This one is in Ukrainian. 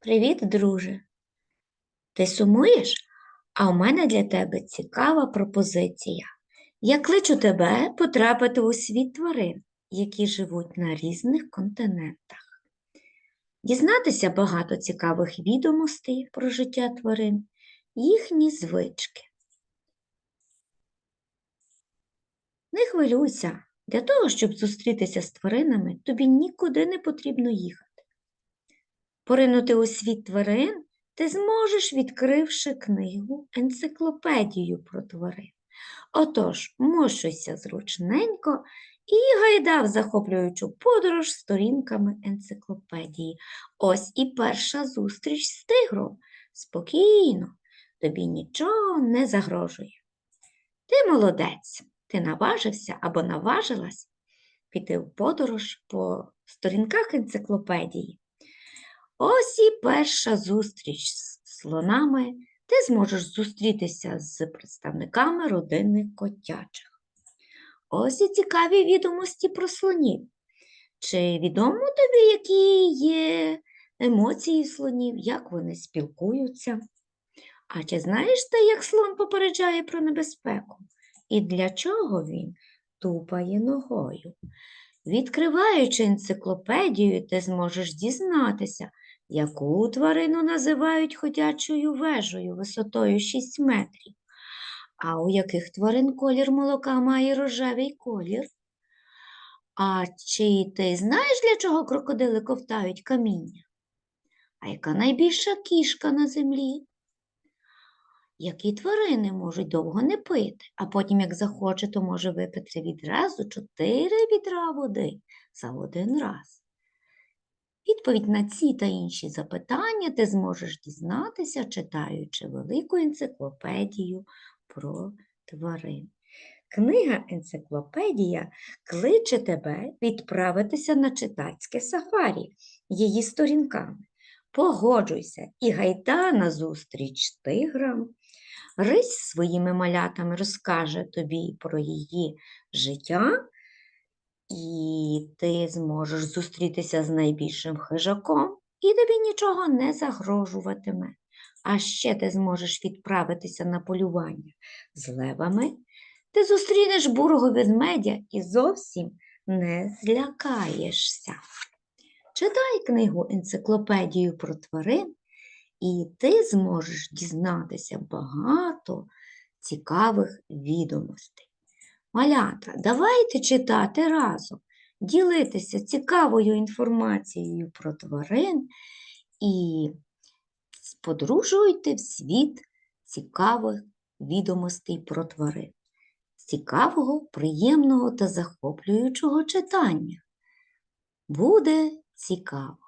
Привіт, друже. Ти сумуєш? А у мене для тебе цікава пропозиція. Я кличу тебе потрапити у світ тварин, які живуть на різних континентах. Дізнатися багато цікавих відомостей про життя тварин, їхні звички. Не хвилюйся, для того, щоб зустрітися з тваринами, тобі нікуди не потрібно їхати. Поринути у світ тварин ти зможеш, відкривши книгу енциклопедію про тварин. Отож, мощуйся зручненько і гайда в захоплюючу подорож сторінками енциклопедії. Ось і перша зустріч з тигром. Спокійно, тобі нічого не загрожує. Ти молодець, ти наважився або наважилась піти в подорож по сторінках енциклопедії. Ось і перша зустріч з слонами. Ти зможеш зустрітися з представниками родини котячих. Ось і цікаві відомості про слонів. Чи відомо тобі, які є емоції слонів, як вони спілкуються? А чи знаєш ти, як слон попереджає про небезпеку? І для чого він тупає ногою? Відкриваючи енциклопедію, ти зможеш дізнатися, яку тварину називають ходячою вежею висотою 6 метрів, а у яких тварин колір молока має рожевий колір. А чи ти знаєш, для чого крокодили ковтають каміння? А яка найбільша кішка на землі? Які тварини можуть довго не пити, а потім, як захоче, то може випити відразу чотири відра води за один раз. Відповідь на ці та інші запитання ти зможеш дізнатися, читаючи велику енциклопедію про тварин. Книга енциклопедія кличе тебе відправитися на читацьке сафарі її сторінками. Погоджуйся і гайда на зустріч тиграм. Рись своїми малятами розкаже тобі про її життя, і ти зможеш зустрітися з найбільшим хижаком, і тобі нічого не загрожуватиме. А ще ти зможеш відправитися на полювання з левами. Ти зустрінеш бурого ведмедя і зовсім не злякаєшся. Читай книгу енциклопедію про тварин, і ти зможеш дізнатися багато цікавих відомостей. Малята, давайте читати разом, ділитися цікавою інформацією про тварин і подружуйте в світ цікавих відомостей про тварин. Цікавого, приємного та захоплюючого читання. Буде цікаво.